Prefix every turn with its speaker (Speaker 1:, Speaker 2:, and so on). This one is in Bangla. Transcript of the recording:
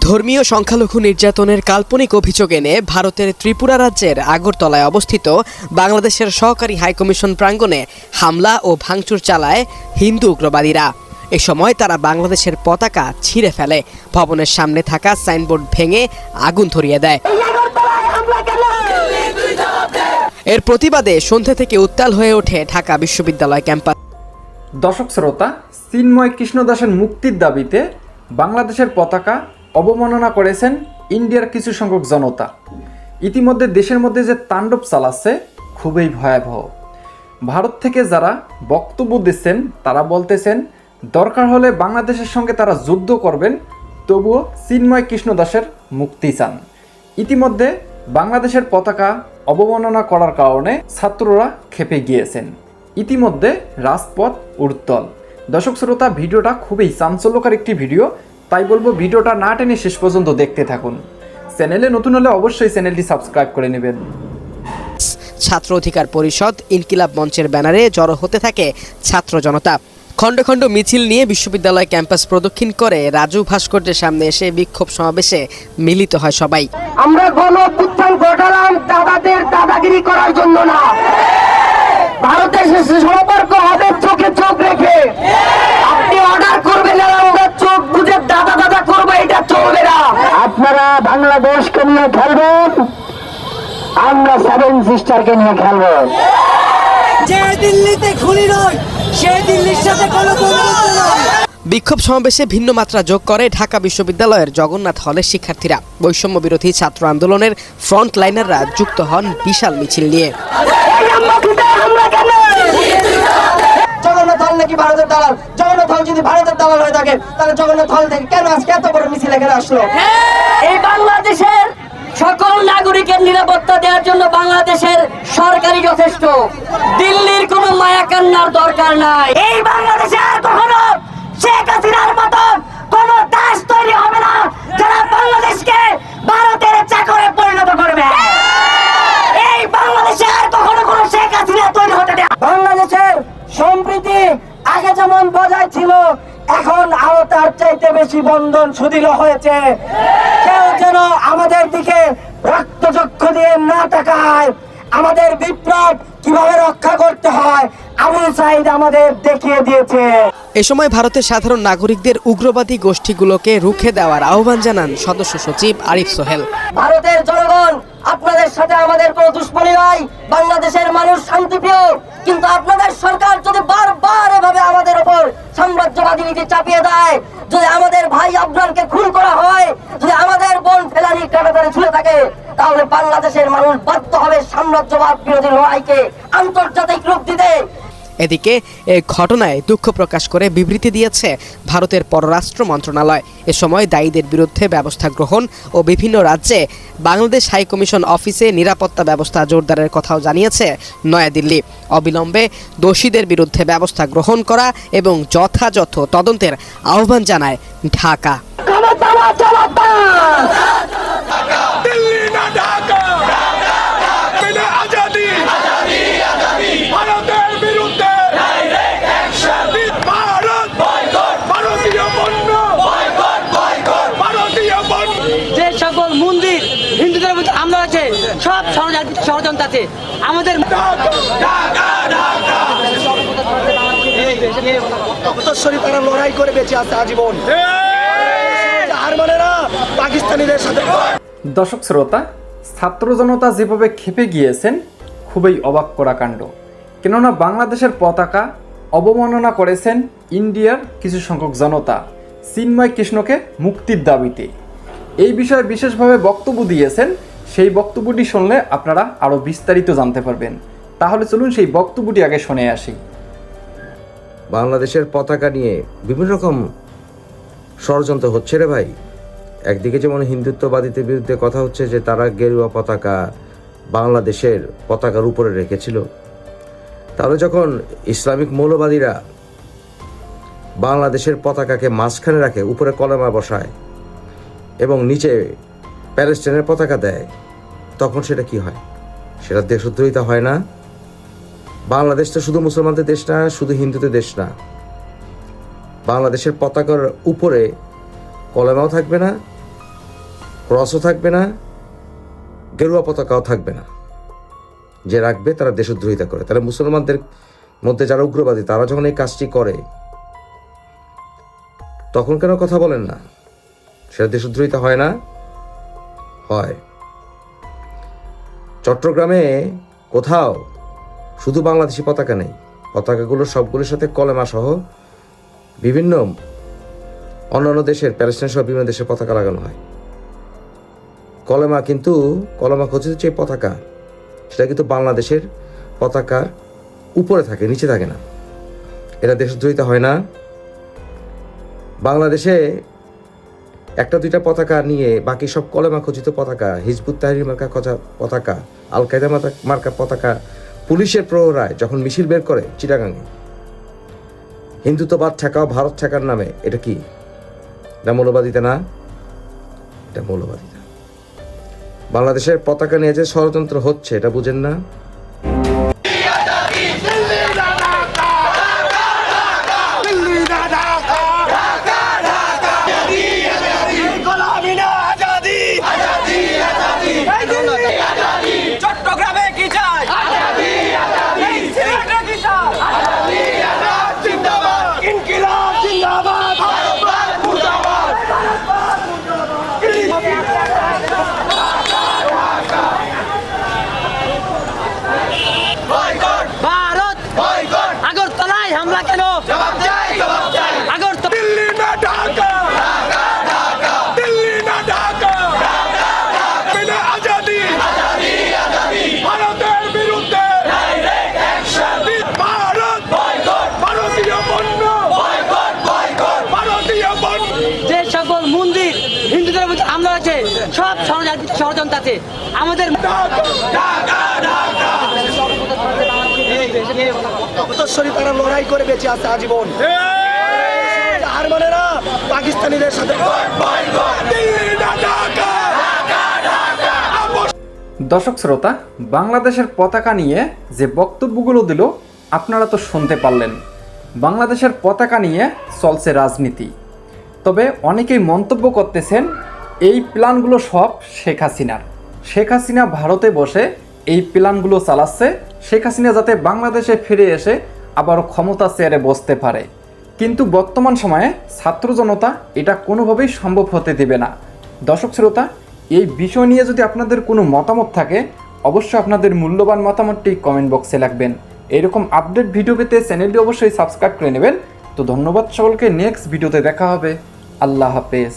Speaker 1: ধর্মীয় সংখ্যালঘু নির্যাতনের কাল্পনিক অভিযোগ এনে ভারতের ত্রিপুরা রাজ্যের আগরতলায় অবস্থিত বাংলাদেশের সহকারী হাইকমিশন প্রাঙ্গণে হামলা ও ভাঙচুর চালায় হিন্দু উগ্রবাদীরা। এ সময় তারা বাংলাদেশের পতাকা ছিঁড়ে ফেলে। ভবনের সামনে থাকা সাইনবোর্ড ভেঙে আগুন ধরিয়ে দেয়। এর প্রতিবাদে সন্ধ্যা থেকে উত্তাল হয়ে ওঠে ঢাকা বিশ্ববিদ্যালয় ক্যাম্পাস।
Speaker 2: দর্শক শ্রোতা চিন্ময় কৃষ্ণদাসের মুক্তির দাবিতে বাংলাদেশের পতাকা অবমাননা করেছেন ইন্ডিয়ার কিছু সংখ্যক জনতা। ইতিমধ্যে দেশের মধ্যে যে তাণ্ডব চালাচ্ছে, খুবই ভয়াবহ। ভারত থেকে যারা বক্তব্য দিচ্ছেন, তারা বলতেছেন, দরকার হলে বাংলাদেশের সঙ্গে তারা যুদ্ধ করবেন, তবুও চিন্ময় কৃষ্ণদাসের মুক্তি চান। ইতিমধ্যে বাংলাদেশের পতাকা অবমাননা করার কারণে ছাত্ররা খেপে গিয়েছেন। ইতিমধ্যে রাজপথ উত্তল। দর্শক শ্রোতা, ভিডিওটা খুবই চাঞ্চল্যকর একটি ভিডিও। তাই বলব ভিডিওটা না টেনে শেষ পর্যন্ত দেখতে থাকুন। চ্যানেলে নতুন হলে অবশ্যই চ্যানেলটি সাবস্ক্রাইব করে নেবেন।
Speaker 1: ছাত্র অধিকার পরিষদ ইনকিলাব মঞ্চের ব্যানারে জড়ো হতে থাকে ছাত্র জনতা। খণ্ড খণ্ড মিছিল নিয়ে বিশ্ববিদ্যালয় ক্যাম্পাস প্রদক্ষিণ করে রাজু ভাস্কর্যের সামনে এসে বিক্ষোভ সমাবেশে মিলিত হয় সবাই।
Speaker 3: আমরা গণ ঘটালাম দাদাদের দাদাগিরি করার জন্য না। ভারতের সম্পর্ক হবে চোখে চোখ রেখে। নিয়ে খেলবেন আমরা সেভেন সিস্টারকে নিয়ে খেলব।
Speaker 4: যে দিল্লিতে খুনি নয় সে দিল্লির সাথে কোনো
Speaker 1: বিক্ষোভ সমাবেশে ভিন্ন মাত্রা যোগ করে ঢাকা বিশ্ববিদ্যালয়ের জগন্নাথ হলের শিক্ষার্থীরা। বৈষম্য বিরোধী ছাত্র আন্দোলনের ফ্রন্ট লাইনাররা যুক্ত হন বিশাল মিছিল নিয়ে।
Speaker 4: জগন্নাথ হল নাকি ভারতের দালাল? জগন্নাথ হল যদি ভারতের দালাল হয়ে থাকে তাহলে জগন্নাথ হল থেকে কেন আজকে এত বড় মিছিল এখানে আসলো?
Speaker 3: এই বাংলাদেশের নাগরিকের নিরাপত্তা দেওয়ার জন্য বাংলাদেশের সরকারি যথেষ্ট। দিল্লির কোনো মায়া কান্নার দরকার নাই। এই বাংলাদেশে আর কখনো শেখ হাসিনার মতন কোন দাস তৈরি হবে না যারা বাংলাদেশকে ভারতের চাকরে পরিণত করবে। এই বাংলাদেশে আর কখনো কোনো শেখ হাসিনা তৈরি হতে দেয় বাংলাদেশের সম্প্রীতি আগে যেমন বজায় ছিল, এখন আরও তার চাইতে বেশি বন্ধন সুদৃঢ় হয়েছে। যেন আমাদের দিকে রক্তচক্ষু দিয়ে না তাকায়। আমাদের বিপ্লব কীভাবে রক্ষা করতে হয় আবু সাইদ আমাদের দেখিয়ে দিয়েছে।
Speaker 1: এ সময় ভারতের সাধারণ নাগরিকদের উগ্রবাদী গোষ্ঠীগুলোকে রুখে দেওয়ার আহ্বান জানান সদস্য সচিব আরিফ সোহেল।
Speaker 3: ভারতের জনগণ আপনাদের সাথে আমাদের কোনো দুশ্মনী নাই বাংলাদেশের মানুষ শান্তিপ্রিয় কিন্তু আপনাদের সরকার যদি বারবার এভাবে আমাদের উপর সাম্রাজ্যবাদী নীতি চাপিয়ে দেয় যদি আমাদের ভাই আফগানকে খুন করা হয় যদি আমাদের বোন ফেলানি কাটাতারে ঝুলে থাকে তাহলে বাংলাদেশের মানুষ বাধ্য হবে সাম্রাজ্যবাদ বিরোধী লড়াইকে আন্তর্জাতিক রূপ দিতে।
Speaker 1: এদিকে এই ঘটনায় দুঃখ প্রকাশ করে বিবৃতি দিয়েছে ভারতের পররাষ্ট্র মন্ত্রণালয়। এ সময় দায়ীদের বিরুদ্ধে ব্যবস্থা গ্রহণ ও বিভিন্ন রাজ্যে বাংলাদেশ হাই কমিশন অফিসে নিরাপত্তা ব্যবস্থা জোরদারের কথাও জানিয়েছে নয়াদিল্লি। অবিলম্বে দোষীদের বিরুদ্ধে ব্যবস্থা গ্রহণ করা এবং যথাযথ তদন্তের আহ্বান জানায় ঢাকা।
Speaker 5: হয়েছে সব ষড়যন্ত্র ষড়যন্ত্র আছে। আমাদের
Speaker 4: তারা লড়াই করে বেঁচে আছে আজীবন। হার মানে না পাকিস্তানিদের সাথে
Speaker 2: দর্শক শ্রোতা ছাত্র জনতা যেভাবে খেপে গিয়েছেন খুবই অবাক করা কাণ্ড। কেননা বাংলাদেশের পতাকা অবমাননা করেছেন ইন্ডিয়ার কিছু সংখ্যক জনতা চিন্ময় কৃষ্ণকে মুক্তির দাবিতে। এই বিষয়ে বিশেষভাবে বক্তব্য দিয়েছেন সেই বক্তব্যটি শুনলে আপনারা আরও বিস্তারিত জানতে পারবেন। তাহলে চলুন সেই বক্তব্যটি আগে শুনে আসি।
Speaker 6: বাংলাদেশের পতাকা নিয়ে বিভিন্ন রকম ষড়যন্ত্র হচ্ছে রে ভাই। একদিকে যেমন হিন্দুত্ববাদীদের বিরুদ্ধে কথা হচ্ছে যে তারা গেরুয়া পতাকা বাংলাদেশের পতাকার উপরে রেখেছিল। তাহলে যখন ইসলামিক মৌলবাদীরা বাংলাদেশের পতাকাকে মাঝখানে রাখে, উপরে কলেমা বসায় এবং নিচে প্যালেস্টাইনের পতাকা দেয়। তখন সেটা কি হয়? সেটা দেশদ্রোহিতা হয় না। বাংলাদেশ তো শুধু মুসলমানদের দেশ না, শুধু হিন্দুদের দেশ না। বাংলাদেশের পতাকার উপরে কলেমাও থাকবে না, ক্রসও থাকবে না, গেরুয়া পতাকাও থাকবে না। যে রাখবে তারা দেশদ্রোহিতা করে। তারা মুসলমানদের মধ্যে যারা উগ্রবাদী, তারা যখন এই কাজটি করে, তখন কেন কথা বলেন না? সেটা দেশদ্রোহিতা হয় না। হয়। চট্টগ্রামে কোথাও শুধু বাংলাদেশি পতাকা নেই। পতাকাগুলো সবগুলোর সাথে কলেমা সহ বিভিন্ন অন্যান্য দেশের, প্যালেস্টাইন সহ বিভিন্ন দেশের পতাকা লাগানো হয়। কলেমা কিন্তু, কলেমা খচিত যে পতাকা, সেটা কিন্তু বাংলাদেশের পতাকার উপরে থাকে, নিচে থাকে না। এটা দেশদ্রোহিতা হয় না। বাংলাদেশে একটা দুইটা পতাকা নিয়ে বাকি সব কলেমা খচিত পতাকা, হিজবুত তাহরির মার্কা খচা পতাকা আল কায়দা মার্কা পতাকা পুলিশের প্রহরায় যখন মিছিল বের করে চিটাগাঙে। হিন্দুত্ববাদ ঠেকাও ভারত ঠেকার নামে, এটা কি? এটা মৌলবাদিতা না? এটা মৌলবাদিতা। বাংলাদেশের পতাকা নিয়ে যে ষড়যন্ত্র হচ্ছে, এটা বুঝেন না?
Speaker 7: গোলামি না
Speaker 5: হামলা হয়েছে সব ষড়যন্ত্র আছে। আমাদের
Speaker 4: তারা লড়াই করে বেঁচে আছে আজীবন। হার মানে না পাকিস্তানিদের সাথে
Speaker 7: দিল্লি না ঢাকা
Speaker 2: দর্শক শ্রোতা বাংলাদেশের পতাকা নিয়ে যে বক্তব্যগুলো দিল আপনারা তো শুনতে পারলেন। বাংলাদেশের পতাকা নিয়ে চলছে রাজনীতি। তবে অনেকেই মন্তব্য করতেছেন এই প্ল্যানগুলো সব শেখ হাসিনার। শেখ হাসিনা ভারতে বসে এই প্ল্যানগুলো চালাচ্ছে। শেখ হাসিনা যাতে বাংলাদেশে ফিরে এসে আবার ক্ষমতা চেয়ারে বসতে পারে। কিন্তু বর্তমান সময়ে ছাত্র জনতা এটা কোনোভাবেই সম্ভব হতে দেবে না। দর্শক শ্রোতা, এই বিষয় নিয়ে যদি আপনাদের কোনো মতামত থাকে, অবশ্যই আপনাদের মূল্যবান মতামতটি কমেন্ট বক্সে লাগবেন। এরকম আপডেট ভিডিও পেতে চ্যানেলটি অবশ্যই সাবস্ক্রাইব করে নেবেন। তো ধন্যবাদ সকলকে, নেক্সট ভিডিওতে দেখা হবে। আল্লাহ হাফেজ।